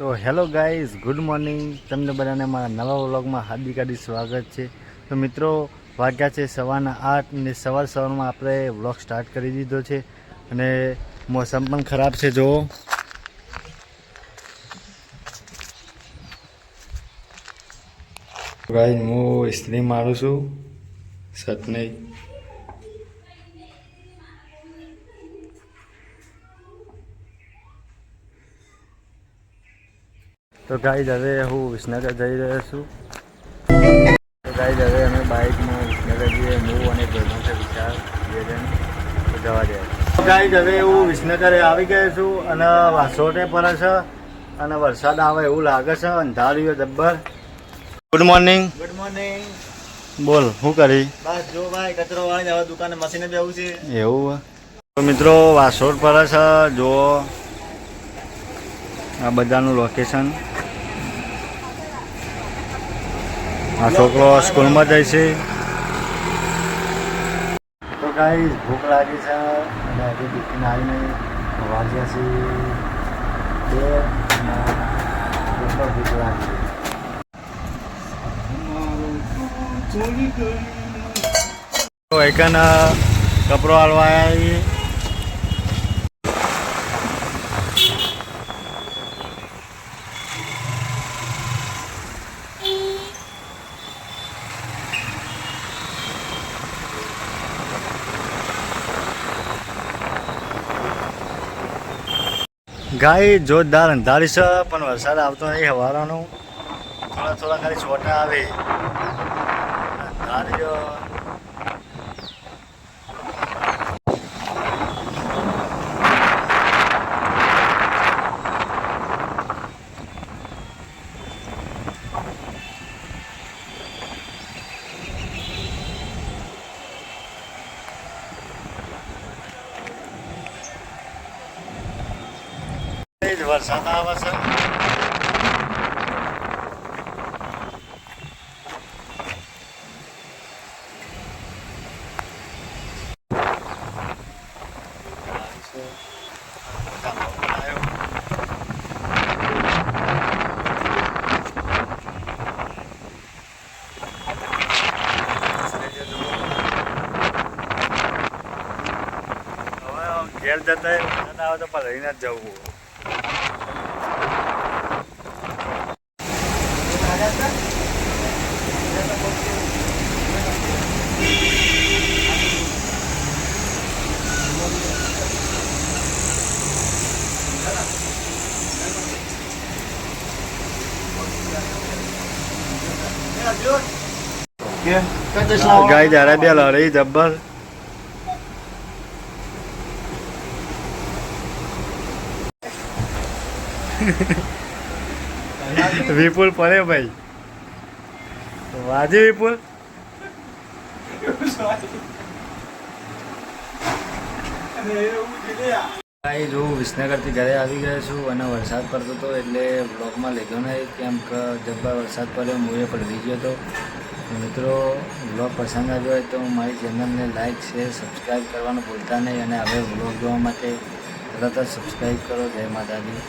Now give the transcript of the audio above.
તો hello guys, good morning. તમને બધાને મારા નવા વ્લોગમાં હાર્દિક હાર્દિક સ્વાગત છે. તો મિત્રો, વાગ્યા છે સવારના આઠ ને સવાર સવારમાં આપણે વ્લોગ સ્ટાર્ટ કરી દીધો છે અને મોસમ પણ ખરાબ છે જો ગાઈઝ, હું ઇસ્ત્રી મારું છું, સતને. તો ગાઈઝ હવે હું વિસનગર જઈ રહ્યો છું. તો ગાઈઝ હવે અમે બાઇકમાં વિસનગર જઈએ હું અને ભાઈનો છે વિચાર બે જણ જવા દે. તો ગાઈઝ હવે હું વિસનગરે આવી ગયો છું અને વાસોટે પડે છે અને વરસાદ આવે એવું લાગે છે અંધાર્યું જબ્બર. ગુડ મોર્નિંગ ગુડ મોર્નિંગ બોલ શું કરી? બસ જો ભાઈ કચરો વાળી હવે દુકાને મશીને બેવું છે. એવું તો મિત્રો વાસોડ પર છે જો આ બધાનું લોકેશન આ છોકરો સ્કૂલમાં જાય છે. તો કાંઈ ભૂખ લાગી છે અને હજી ટિફિન આવીને વાગ્યા છે બે અને ભૂખ લાગી. છે એકન કપડો હાલવા આવ્યા ગાય જોરદાર અંધારી છે, પણ વરસાદ આવતો નહીં હવારાનો થોડા થોડા ખાલી છોટા આવે. અંધારી જ વરસાદ આવે છે ઘેર જતા વરસાદ આવે તો પલળીને જ જવું ગાય જરા બે લડી જબ્બર. વિપુલ પડે ભાઈ. વાજે વિપુલ. ભાઈ જો વિસનગરથી ઘરે આવી ગયો છું અને વરસાદ પડતો હતો એટલે બ્લોગમાં લીધો નહીં. કેમ કે જબ્બા વરસાદ પડ્યો મૂએ પડી ગયો હતો મિત્રો બ્લોગ પસંદ આવ્યો હોય તો મારી ચેનલને લાઇક શેર સબસ્ક્રાઈબ કરવાનું ભૂલતા નહીં અને હવે બ્લોગ જોવા માટે તરત જ સબસ્ક્રાઈબ કરો. જય માતાજી.